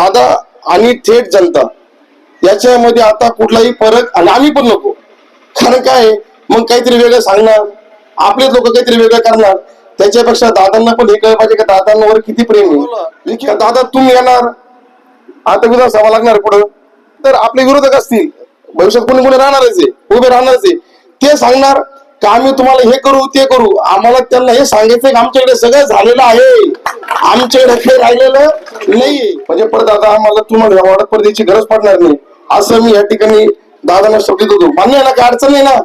दादा आणि थेट जनता. याच्यामध्ये आता कुठलाही फरक आणि आम्ही पण नको. कारण काय मग काहीतरी वेगळं सांगणार. आपलेच लोक काहीतरी वेगळं करणार. त्याच्यापेक्षा दादांना पण हे कळलं पाहिजे की दादांवर किती प्रेम आहे? दादा तुम्ही येणार. आता विधानसभा लागणार पुढं. तर आपले विरोधक असतील. भविष्यात कोणी कोणी राहणारच आहे उभे राहणारच आहे. ते सांगणार. की आम्ही तुम्हाला हे करू ते करू. आम्हाला त्यांना हे सांगायचं की आमच्याकडे सगळं झालेलं आहे. आमच्याकडे काही राहिलेलं नाहीये म्हणजे परत आता आम्हाला तुम्हाला या वाढत गरज पडणार नाही. असं मी या ठिकाणी दादांना शब्द देतो. मान्य ना काय अडचण नाही ना?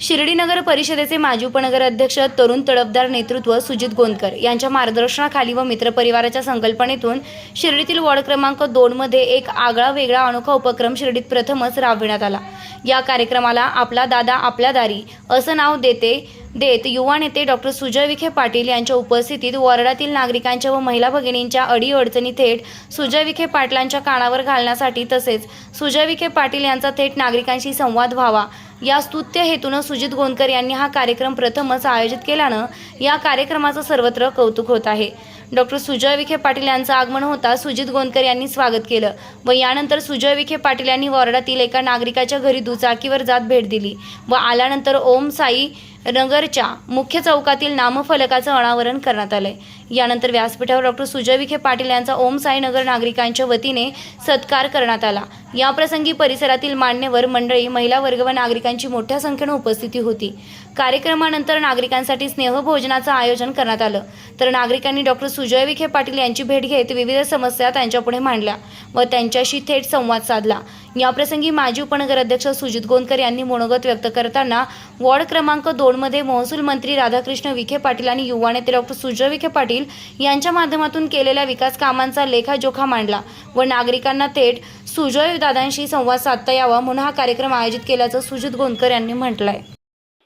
शिर्डी नगर परिषदेचे माजी उपनगर अध्यक्ष तरुण तडफदार नेतृत्व सुजित गोंदकर यांच्या मार्गदर्शनाखाली व मित्रपरिवाराच्या संकल्पनेतून शिर्डीतील वॉर्ड क्रमांक दोनमध्ये एक आगळा वेगळा अनोखा उपक्रम शिर्डीत प्रथमच राबविण्यात आला. या कार्यक्रमाला आपला दादा आपल्या दारी असं नाव देते देत युवा नेते डॉक्टर सुजय विखे पाटील यांच्या उपस्थितीत वॉर्डातील नागरिकांच्या व महिला भगिनींच्या अडीअडचणी थेट सुजय विखे पाटलांच्या कानावर घालण्यासाठी तसेच सुजय विखे पाटील यांचा थेट नागरिकांशी संवाद व्हावा. या स्तुत्य हेतूनं सुजित गोंदकर यांनी हा कार्यक्रम प्रथमच आयोजित केल्यानं या कार्यक्रमाचं सर्वत्र कौतुक होत आहे. डॉक्टर सुजय विखे पाटील यांचं आगमन होता सुजित गोंदकर यांनी स्वागत केलं व यानंतर सुजय विखे पाटील यांनी वॉर्डातील एका नागरिकाच्या घरी दुचाकीवर जात भेट दिली व आल्यानंतर ओम साई नगरच्या मुख्य चौकातील नामफलकाचं अनावरण करण्यात आलंय. यानंतर व्यासपीठावर डॉक्टर सुजय विखे पाटील यांचा ओम साई नगर नागरिकांच्या वतीने सत्कार करण्यात आला. याप्रसंगी परिसरातील मान्यवर मंडळी महिला वर्ग व नागरिकांची मोठ्या संख्येनं उपस्थिती होती. कार्यक्रमानंतर नागरिकांसाठी स्नेहभोजनाचं आयोजन करण्यात आलं. तर नागरिकांनी डॉक्टर सुजय विखे पाटील यांची भेट घेत विविध समस्या त्यांच्यापुढे मांडल्या व त्यांच्याशी थेट संवाद साधला. याप्रसंगी माजी उपनगराध्यक्ष सुजित गोंदकर यांनी मनोगत व्यक्त करताना वॉर्ड क्रमांक दोन दोनमध्ये महसूल मंत्री राधाकृष्ण विखे पाटील आणि युवा नेते डॉक्टर सुजय विखे पाटील यांच्या माध्यमातून केलेल्या विकास कामांचा लेखाजोखा मांडला व नागरिकांना थेट सुजय दादांशी संवाद साधता यावा म्हणून हा कार्यक्रम आयोजित केल्याचं सुजित गोंदकर यांनी म्हटलंय.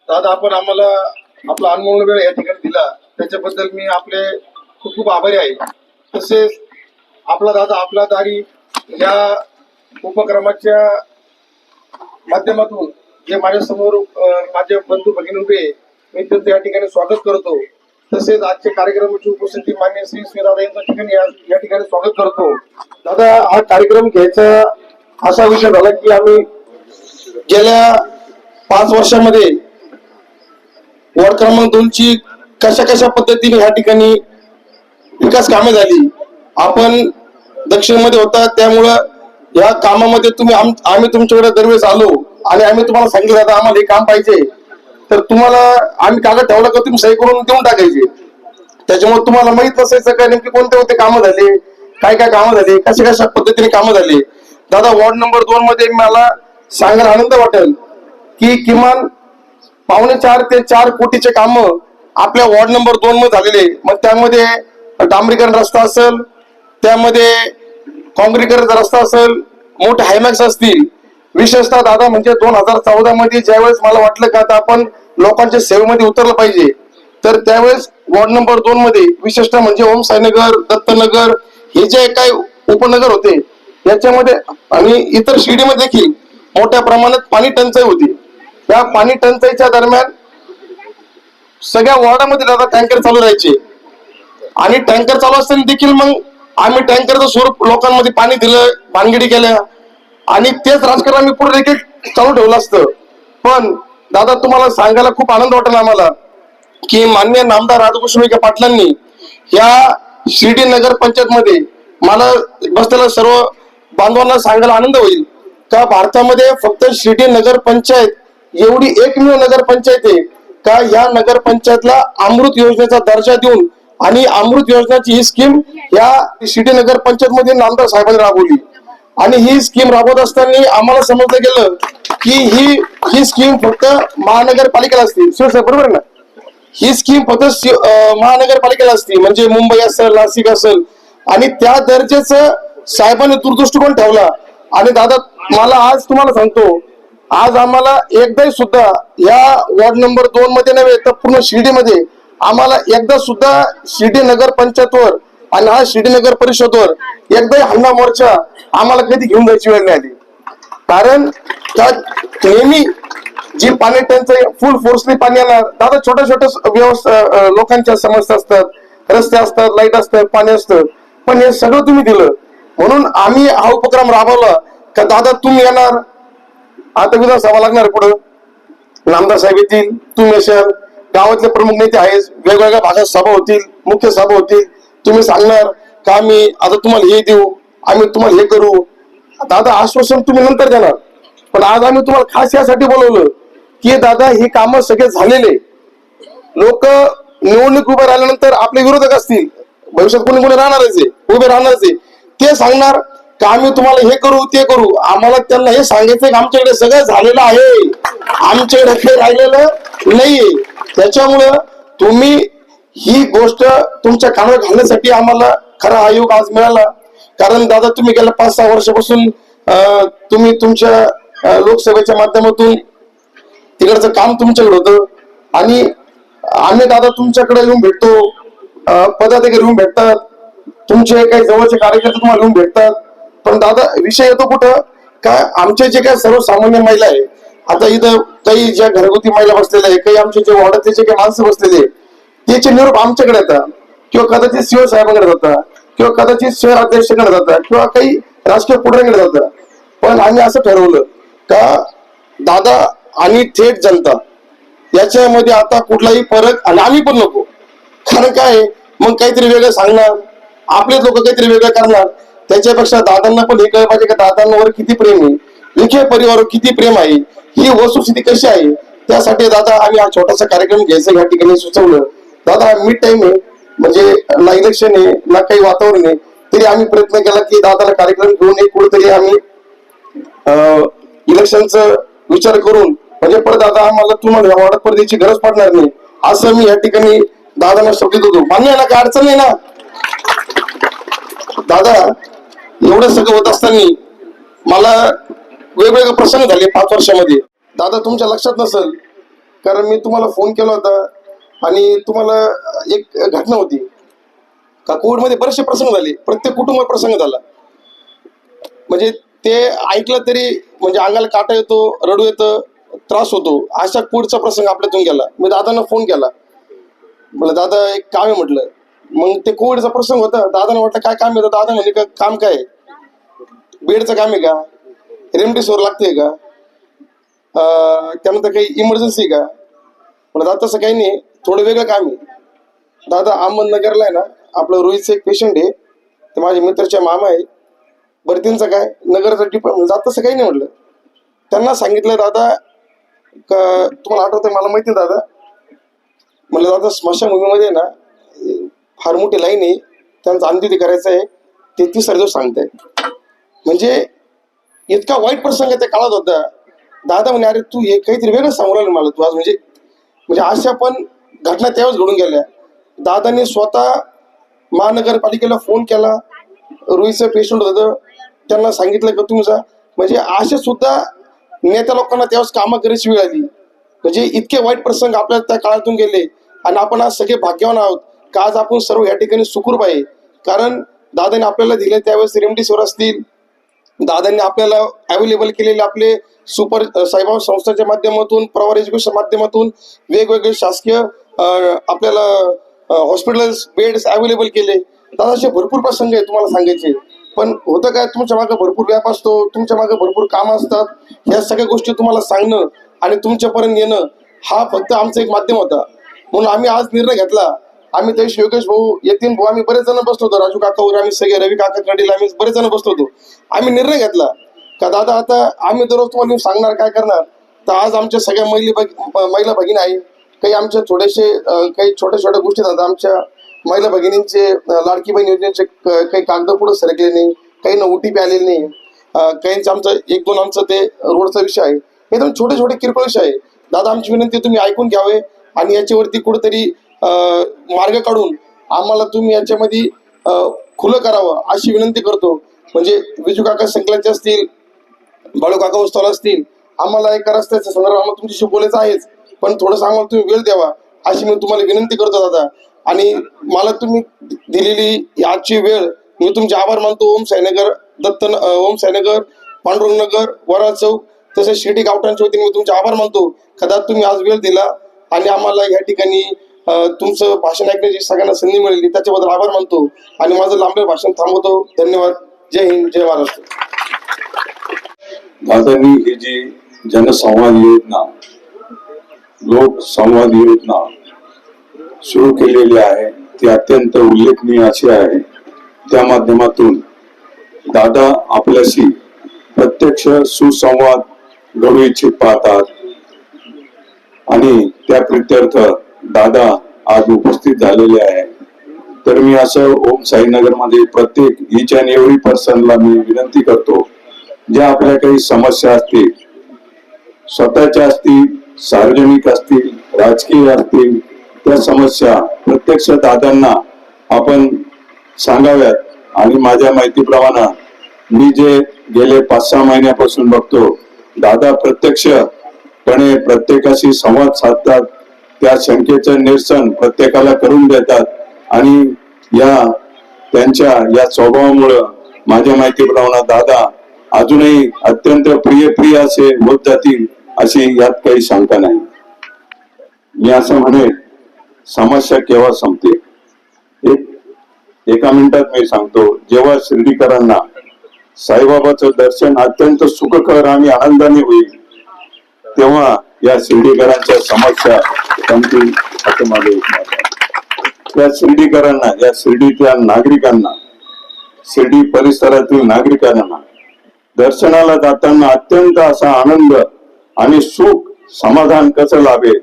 दादा आपण आम्हाला आपला अनमोल वेळ या ठिकाणी दिला. त्याच्याबद्दल मी आपले खूप खूप आभारी आहे. तसेच आपला दादा आपला दारी या उपक्रमाच्या माध्यमातून जे माझ्यासमोर माझे बंधू भगिनी उभे मी त्यांचं या ठिकाणी स्वागत करतो. तसेच आजच्या कार्यक्रमाची उपस्थिती मान्य श्री श्रीराधा यांच्या ठिकाणी या ठिकाणी स्वागत करतो. दादा हा कार्यक्रम घ्यायचा असा विषय झाला की आम्ही गेल्या पाच वर्षामध्ये वॉर्ड क्रमांक दोनची कशा कशा पद्धतीने ह्या ठिकाणी विकास कामे झाली? आपण दक्षिणमध्ये होता त्यामुळं या कामामध्ये तुम्ही आम- आम्ही तुमच्याकडे दरवेळेस आलो. आणि आम्ही तुम्हाला सांगितलं आता आम्हाला हे काम पाहिजे. तर तुम्हाला आम्ही कागद ठेवला का तुम्ही सही करून देऊन टाकायचे? त्याच्यामुळे तुम्हाला माहीत नसायचं काय नेमके कोणते होते कामं झाले काय काय कामं झाले कशा कशा पद्धतीने कामं झाले? दादा वॉर्ड नंबर दोन मध्ये मला सांगायला आनंद वाटेल की किमान पावणे चार ते चार कोटीचे काम आपल्या वॉर्ड नंबर दोन मध्ये झालेले. मग त्यामध्ये डांबरीकरण रस्ता असेल त्यामध्ये काँक्रीकरण रस्ता असेल मोठे हायमॅक्स असतील विशेषतः दादा म्हणजे दोन हजार चौदा मध्ये ज्यावेळेस मला वाटलं का आता आपण लोकांच्या सेवेमध्ये उतरलं पाहिजे तर त्यावेळेस वॉर्ड नंबर दोन मध्ये विशेषतः म्हणजे ओम साईनगर दत्तनगर हे जे काय उपनगर होते याच्यामध्ये आणि इतर शिर्डीमध्ये देखील मोठ्या प्रमाणात पाणी टंचाई होती. त्या पाणी टंचाईच्या दरम्यान सगळ्या वॉर्डामध्ये दादा टँकर चालू राहायचे. आणि टँकर चालू असताना देखील मग आम्ही टँकरचं स्वरूप लोकांमध्ये पाणी दिलं भानगडी केल्या आणि तेच राजकारण आम्ही पुढे देखील चालू ठेवलं असतं. पण दादा तुम्हाला सांगायला खूप आनंद वाटेल आम्हाला की मान्य नामदार राधाकृष्ण विखे पाटलांनी या शिर्डी नगर पंचायत मध्ये मला बसलेल्या सर्व बांधवांना सांगायला आनंद होईल. का भारतामध्ये फक्त शिर्डी नगर पंचायत एवढी एकमेव नगर पंचायत आहे? का या नगर पंचायतला अमृत योजनेचा दर्जा देऊन आणि अमृत योजनेची ही स्कीम या शिर्डी नगर पंचायत मध्ये नामदार साहेबांनी राबवली? आणि ही स्कीम राबवत असताना आम्हाला समजलं गेलं की ही ही स्कीम फक्त महानगरपालिकेला असते. सर बरोबर ना? ही स्कीम फक्त महानगरपालिकेला असते. म्हणजे मुंबई असेल नाशिक असेल. आणि त्या दर्जाचं साहेबांनी दूरदृष्टिकोन ठेवला. आणि दादा मला आज तुम्हाला सांगतो आज आम्हाला एकदाही सुद्धा या वॉर्ड नंबर दोन मध्ये नव्हे तर पूर्ण शिर्डीमध्ये आम्हाला एकदा सुद्धा शिर्डी नगर पंचायतवर आणि हा श्रीनगर परिषदवर एकदाही हल्ला मोर्चा आम्हाला कधी घेऊन जायची वेळ नाही आली. कारण त्या नेहमी जी पाणी टंचाई फुल फोर्सने पाणी येणार दादा छोट्या छोट्या व्यवस्था लोकांच्या समस्या असतात रस्ते असतात लाइट असतात पाणी असतं पण हे सगळं तुम्ही दिलं. म्हणून आम्ही हा उपक्रम राबवला का दादा तुम्ही येणार आता विधानसभा लागणार पुढं. आमदार साहेब येतील तुम्ही येशाल गावातले प्रमुख नेते आहेत वेगवेगळ्या भागात सभा होतील मुख्य सभा होतील. तुम्ही सांगणार का आम्ही आता तुम्हाला हे देऊ? आम्ही तुम्हाला हे करू. दादा आश्वासन तुम्ही नंतर देणार. पण आज आम्ही तुम्हाला खास यासाठी बोलवलं की दादा हे कामं सगळे झालेले. लोक निवडणूक उभे राहिल्यानंतर आपले विरोधक असतील. भविष्यात कोणी कोणी राहणारच आहे उभे राहणारच आहे. ते सांगणार का आम्ही तुम्हाला हे करू ते करू. आम्हाला त्यांना हे सांगायचं की आमच्याकडे सगळं झालेलं आहे. आमच्याकडे काही राहिलेलं नाहीये. त्याच्यामुळं तुम्ही ही गोष्ट तुमच्या कानावर घालण्यासाठी आम्हाला खरा आयोग आज मिळाला. कारण दादा तुम्ही गेल्या पाच सहा वर्षापासून तुम्ही तुमच्या लोकसभेच्या माध्यमातून तिकडचं काम तुमच्याकडे होतं. आणि आम्ही दादा तुमच्याकडे येऊन भेटतो पदाधिकारी येऊन भेटतात. तुमचे काही जवळचे कार्यकर्ते तुम्हाला येऊन भेटतात. पण दादा विषय येतो कुठं? का आमचे जे काही सर्वसामान्य महिला आहे आता इथं काही ज्या घरगुती महिला बसलेल्या आहे काही आमचे जे वॉर्डातले जे काही माणसं बसलेले आहे, याचे निरोप आमच्याकडे येतात. किंवा कदाचित शिव साहेबांकडे जातात. किंवा कदाचित शहर अध्यक्षाकडे जातात. किंवा काही राजकीय पुढाऱ्यांकडे जातात. पण आम्ही असं ठरवलं का दादा आणि थेट जनता याच्यामध्ये आता कुठलाही फरक आणि आम्ही पण नको. कारण काय? आहे, मग काहीतरी वेगळं सांगणार. आपले लोक काहीतरी वेगळं करणार. त्याच्यापेक्षा दादांना पण हे कळलं पाहिजे का दादांवर किती प्रेम आहे. विखे परिवारवर किती प्रेम आहे. ही वस्तुस्थिती कशी आहे? त्यासाठी दादा आम्ही हा छोटासा कार्यक्रम घ्यायचा या ठिकाणी सुचवलं. दादा मिड टाइम आहे. म्हणजे ना इलेक्शन आहे ना काही वातावरण आहे. तरी आम्ही प्रयत्न केला की दादाला कार्यक्रम घेऊन एक कुठेतरी आम्ही इलेक्शनचा विचार करून म्हणजे परत दादा आम्हाला तुम्हाला वाढत गरज पडणार नाही. असं मी या ठिकाणी दादांना शब्द देतो. मान्य आहे ना काय अडचण नाही ना? दादा एवढं सगळं होत असताना मला वेगवेगळे प्रसंग झाले पाच वर्षामध्ये. दादा तुमच्या लक्षात नसेल कारण मी तुम्हाला फोन केला होता. आणि तुम्हाला एक घटना होती. का कोविडमध्ये बरेचसे प्रसंग झाले. प्रत्येक कुटुंबात प्रसंग झाला. म्हणजे ते ऐकलं तरी म्हणजे अंगाला काटा येतो रडू येतं त्रास होतो. अशा कोविडचा प्रसंग आपल्यातून गेला. मी दादांना फोन केला. मला दादा एक काम आहे म्हटलं. मग ते कोविडचा प्रसंग होता. दादाने म्हटलं काय काम येतं दादा म्हणजे का काम काय आहे? बेडचं काम आहे का? रेमडेसिवीर लागते का? त्यानंतर काही इमर्जन्सी का? म्हणलं दादा तसं काही नाही. थोडं वेगळं काम आहे. दादा अहमदनगरला आहे ना आपलं रोहितचं एक पेशंट आहे. ते माझ्या मित्राचे मामा आहे भरतींचं काय नगरचं डिपार्टमेंट जात तसं काही नाही म्हटलं. त्यांना सांगितलं दादा का तुम्हाला आठवतंय मला माहिती आहे दादा. म्हणलं दादा स्मशानभूमीमध्ये ना फार मोठी लाईन आहे. त्यांचं अंत्यविधी करायचं आहे. ते तिसरा दिवस सांगताय म्हणजे इतका वाईट प्रसंग त्या काळात होता. दादा म्हणे अरे तू हे काहीतरी वेगळं सांगू राहिलं मला तू आज. म्हणजे म्हणजे अशा पण घटना त्यावेळेस घडून गेल्या. दादाने स्वतः महानगरपालिकेला फोन केला. रुईचं पेशंट होतं. त्यांना सांगितलं का तुमचा म्हणजे असे सुद्धा नेत्या लोकांना त्यावेळेस कामं करायची वेळ आली. म्हणजे इतके वाईट प्रसंग आपल्या त्या काळातून गेले. आणि आपण आज सगळे भाग्यवान आहोत का आज आपण सर्व या ठिकाणी सुखरूप आहे. कारण दादाने आपल्याला दिले त्यावेळेस रेमडेसिवीर असतील. दादांनी आपल्याला अवेलेबल केलेले आपले सुपर साईबाबा संस्थेच्या माध्यमातून प्रवार एज्युकेशन माध्यमातून वेगवेगळे शासकीय आपल्याला हॉस्पिटल्स बेड्स अवेलेबल केले. दादा असे भरपूर प्रसंग आहे तुम्हाला सांगायचे. पण होतं काय तुमच्या मागे भरपूर व्याप असतो तुमच्या मागे भरपूर कामं असतात. ह्या सगळ्या गोष्टी तुम्हाला सांगणं आणि तुमच्यापर्यंत येणं हा फक्त आमचं एक माध्यम होता. म्हणून आम्ही आज निर्णय घेतला. आम्ही ते योगेश भाऊ यतीन भाऊ आम्ही बरेच जण बसलो होतो. राजू काका वगैरे आम्ही सगळे रवी काका कडील आम्ही बरेच जण बसलो होतो. आम्ही निर्णय घेतला. का दादा आता आम्ही दररोज तुम्हाला सांगणार काय करणार? तर आज आमच्या सगळ्या महिला महिला भगिनी आहे काही आमच्या थोडेसे काही छोट्या छोट्या गोष्टी आहेत आमच्या महिला भगिनींचे लाडकी बहीण योजनेचे काही कागद पुढे सरकले नाही. काही ना ओटीपी आलेले नाही. काहींचं आमचं एक दोन आमचं ते रोडचा विषय आहे. एकदम छोटे छोटे किरकोळ विषय आहे. दादा आमची विनंती तुम्ही ऐकून घ्यावे आणि याच्यावरती कुठेतरी मार्ग काढून आम्हाला तुम्ही याच्यामध्ये खुलं करावं अशी विनंती करतो. म्हणजे विजू काका संकलाचे असतील बाळू काका उस्तावला असतील आम्हाला एका रस्त्याच्या संदर्भात आम्हाला तुमच्याशी बोलायचं आहेच. पण थोडं आम्हाला तुम्ही वेळ द्यावा. अशी मी तुम्हाला विनंती करतो दादा. आणि मला तुम्ही दिलेली आजची वेळ मी तुमचे आभार मानतो. ओम साईनगर दत्त ओम साईनगर पांडुरंगनगर वराळ चौक तसेच शिर्डी गावठांच्या वतीने मी तुमचे आभार मानतो. कदाच तुम्ही आज वेळ दिला आणि आम्हाला या ठिकाणी तुमचं भाषण ऐकण्याची सगळ्यांना संधी मिळाली त्याच्याबद्दल आभार मानतो. आणि माझं लांबलं भाषण थांबवतो. धन्यवाद. जय हिंद जय महाराष्ट्र. दादानी ही जी जनसंवाद योजना लोक संवाद योजना सुरू केलेली आहे. ती अत्यंत उल्लेखनीय अशी आहे. त्या माध्यमातून दादा आपल्याशी प्रत्यक्ष सुसंवाद घडू इच्छित पाहतात. आणि त्या प्रित्यर्थ दादा आज उपस्थित झालेले आहे. तर मी असं ओम साईनगरमध्ये प्रत्येक इच अँड एव्हरी पर्सनला मी विनंती करतो ज्या आपल्या काही समस्या असतील स्वतःच्या असतील सार्वजनिक असतील राजकीय असतील त्या समस्या प्रत्यक्ष दादांना आपण सांगाव्यात. आणि माझ्या माहितीप्रमाणे मी जे गेले पाच सहा महिन्यापासून बघतो दादा प्रत्यक्षपणे प्रत्येकाशी संवाद साधतात त्या शंकेचं निरसन प्रत्येकाला करून देतात. आणि या त्यांच्या या स्वभावामुळं माझ्या माहितीप्रमाणे दादा अजूनही अत्यंत प्रिय प्रिय असे होत जातील. अशी यात काही शंका नाही. मी असं म्हणे समस्या केव्हा संपते? एक एका मिनिटात मी सांगतो जेव्हा शिर्डीकरांना साईबाबाचं दर्शन अत्यंत सुखकर आणि आनंदाने होईल तेव्हा या शिर्डीकरांच्या समस्या संपतील असं माझं एक मत या शिर्डीकरांना या शिर्डीतल्या नागरिकांना शिर्डी परिसरातील नागरिकांना दर्शनाला जाताना अत्यंत असा आनंद आणि सुख समाधान कसं लाभेल?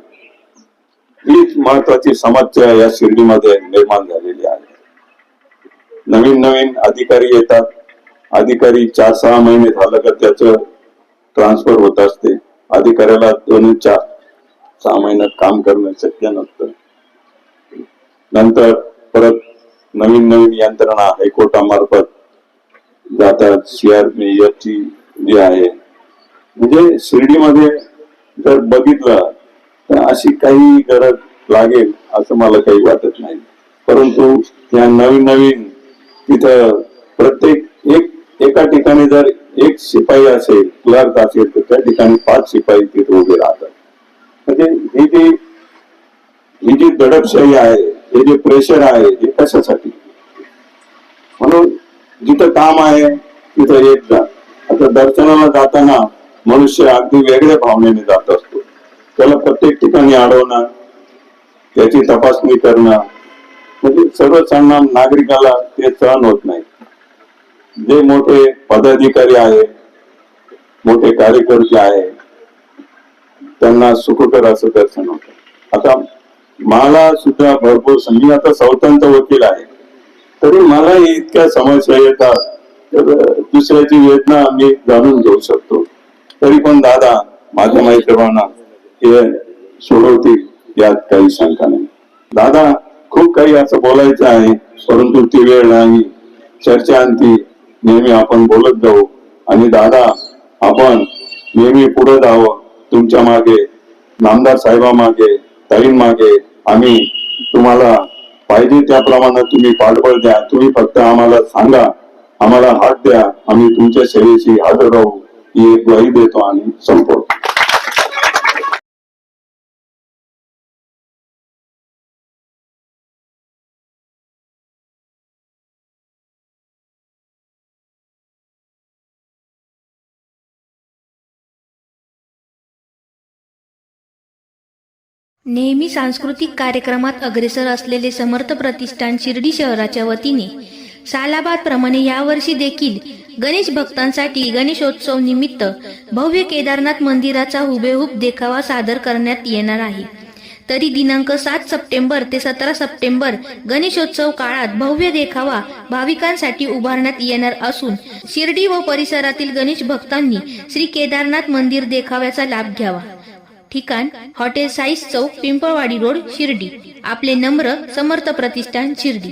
हीच महत्वाची समस्या या शिर्डीमध्ये निर्माण झालेली आहे. नवीन नवीन अधिकारी येतात. अधिकारी चार सहा महिने झालं का त्याचं ट्रान्सफर होत असते. अधिकाऱ्याला दोन चार सहा महिन्यात काम करणं शक्य नसतं. नंतर परत नवीन नवीन यंत्रणा हायकोर्टामार्फत जातात. सीआरपीएफ ची जी आहे. म्हणजे शिर्डीमध्ये जर बघितलं तर अशी काही गरज लागेल असं मला काही वाटत नाही. परंतु या नवीन नवीन तिथं प्रत्येक एक एका ठिकाणी जर एक शिपाई असेल क्लर्क असेल तर त्या ठिकाणी पाच शिपाई तिथे उभे राहतात. म्हणजे ही जी ही जी दडपशाही आहे हे जे प्रेशर आहे हे कशासाठी? म्हणून जिथं काम आहे तिथं एक जा. आता दर्शनाला जाताना मनुष्य अगदी वेगळ्या भावनेने जात असतो. त्याला प्रत्येक ठिकाणी अडवणं त्याची तपासणी करणं म्हणजे सर्वसामान्य नागरिकाला ते सहन होत नाही. जे मोठे पदाधिकारी आहे मोठे कार्यकर्ते आहे त्यांना सुखकर असं दर्शन होत. आता मला सुद्धा भरपूर मी आता स्वतंत्र वकील आहे. तरी मला इतक्या समस्या येतात तर दुसऱ्याची वेदना मी जाणून घेऊ शकतो. तरी पण दादा माझ्या माहितीप्रमाणे हे सोडवतील यात काही शंका नाही. दादा खूप काही असं बोलायचं आहे परंतु ती वेळ नाही. चर्चा अंती नेहमी आपण बोलत जाऊ. आणि दादा आपण नेहमी पुढे जावं. तुमच्या मागे नामदार साहेबा मागे ताईं मागे आम्ही तुम्हाला पाहिजे त्याप्रमाणे तुम्ही पाठबळ द्या. तुम्ही फक्त आम्हाला सांगा आम्हाला हात द्या. आम्ही तुमच्या सेवेशी हात राहू. ही एक ग्वाही देतो आणि संपवतो नेहमी सांस्कृतिक कार्यक्रमात अग्रेसर असलेले समर्थ प्रतिष्ठान शिर्डी शहराच्या वतीने सालाबाद प्रमाणे यावर्षी देखील गणेश भक्तांसाठी गणेशोत्सव निमित्त भव्य केदारनाथ मंदिराचा हुबेहूब देखावा सादर करण्यात येणार आहे. तरी दिनांक सात सप्टेंबर ते सतरा सप्टेंबर गणेशोत्सव काळात भव्य देखावा भाविकांसाठी उभारण्यात येणार असून शिर्डी व परिसरातील गणेश भक्तांनी श्री केदारनाथ मंदिर देखाव्याचा लाभ घ्यावा. ठिकाण हॉटेल साईस चौक पिंपळवाडी रोड शिर्डी. आपले नम्र समर्थ प्रतिष्ठान शिर्डी.